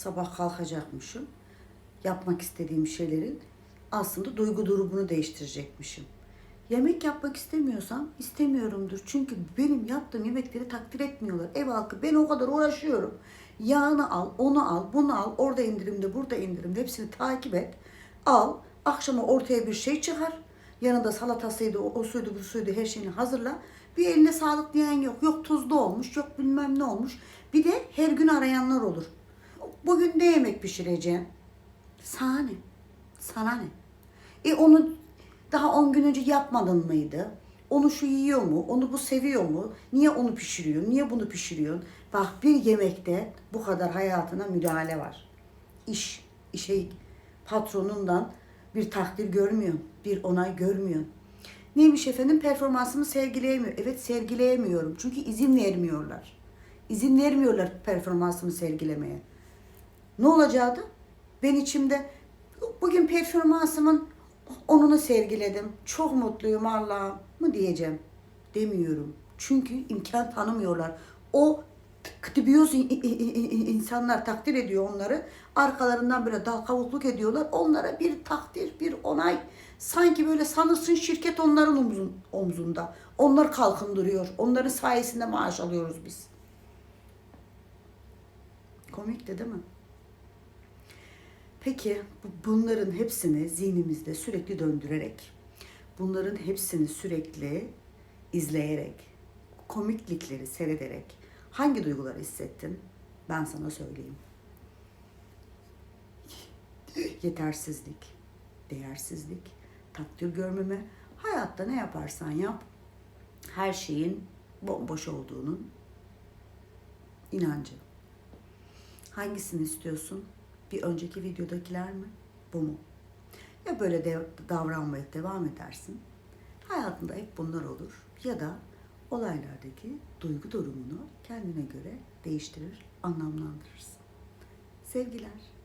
sabah kalkacakmışım. Yapmak istediğim şeylerin aslında duygu durumunu değiştirecekmişim. Yemek yapmak istemiyorsam istemiyorumdur. Çünkü benim yaptığım yemekleri takdir etmiyorlar. Ev halkı ben o kadar uğraşıyorum. Yağını al, onu al, bunu al. Orada indirimde, burada indirimde. Hepsini takip et. Al. Akşama ortaya bir şey çıkar. Yanında salatasıydı, o, o suydu, bu suydu her şeyini hazırla. Bir eline sağlık diyen yok. Yok tuzlu olmuş, yok bilmem ne olmuş. Bir de her gün arayanlar olur. Bugün ne yemek pişireceğim? Sana ne? Sana ne? E onu daha 10 gün önce yapmadın mıydı? Onu şu yiyor mu? Onu bu seviyor mu? Niye onu pişiriyor? Niye bunu pişiriyorsun? Bak bir yemekte bu kadar hayatına müdahale var. İş, işe patronundan bir takdir görmüyor, bir onay görmüyor. Neymiş efendim? Performansımı sergileyemiyor. Evet sergileyemiyorum. Çünkü izin vermiyorlar. İzin vermiyorlar performansımı sergilemeye. Ne olacaktı? Ben içimde bugün performansımın onunu sergiledim. Çok mutluyum Allah'ım mı diyeceğim. Demiyorum. Çünkü imkan tanımıyorlar. O kıtıbıyoruz insanlar takdir ediyor onları. Arkalarından böyle dal kavukluk ediyorlar. Onlara bir takdir, bir onay. Sanki böyle sanırsın şirket onların omzun, omzunda. Onlar kalkındırıyor. Onların sayesinde maaş alıyoruz biz. Komik de değil mi? Peki bu- bunların hepsini zihnimizde sürekli döndürerek, bunların hepsini sürekli izleyerek, komiklikleri seyrederek hangi duyguları hissettin? Ben sana söyleyeyim. Yetersizlik, değersizlik, takdir görmeme, hayatta ne yaparsan yap, her şeyin bomboş olduğunun inancı. Hangisini istiyorsun? Bir önceki videodakiler mi? Bu mu? Ya böyle de davranmaya devam edersin. Hayatında hep bunlar olur. Ya da olaylardaki duygu durumunu kendine göre değiştirir, anlamlandırırsın. Sevgiler.